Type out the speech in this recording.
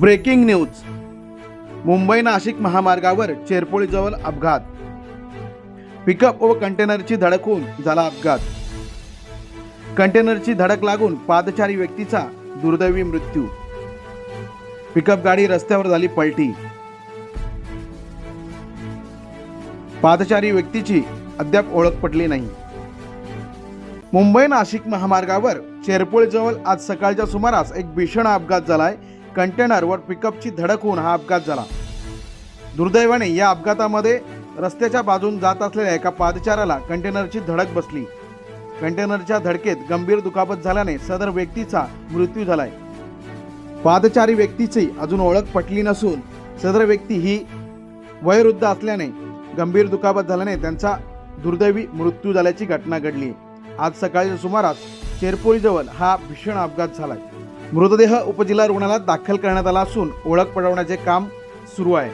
Breaking news. Mumbai Nashik महामार्गावर चेरपोळीजवळ अपघात. Pickup व कंटेनरची धडक होऊन झाला अपघात. कंटेनरची धडक लागून पादचारी व्यक्तीचा दुर्दैवी मृत्यू. पिकअप गाडी रस्त्यावर झाली पलटी. पादचारी व्यक्तीची अद्याप ओळख पटली नाही. मुंबई नाशिक महामार्गावर चेरपोळीजवळ आज सकाळच्या सुमारास एक भीषण अपघात झालाय. कंटेनरवर पिकअपची धडक होऊन हा अपघात झाला. दुर्दैवाने या अपघातामध्ये रस्त्याच्या बाजून जात असलेल्या एका पादचाऱ्याला कंटेनरची धडक बसली. कंटेनरच्या धडकेत गंभीर दुखापत झाल्याने सदर व्यक्तीचा मृत्यू झालाय. पादचारी व्यक्तीची अजून ओळख पटली नसून सदर व्यक्ती ही वयोवृद्ध असल्याने गंभीर दुखापत झाल्याने त्यांचा दुर्दैवी मृत्यू झाल्याची घटना घडली. आज सकाळच्या सुमारास चेरपोळीजवळ हा भीषण अपघात झालाय. मृतदेह उपजिल्हा रुग्णालयात दाखल करण्यात आला असून ओळख पडवण्याचे काम सुरू आहे.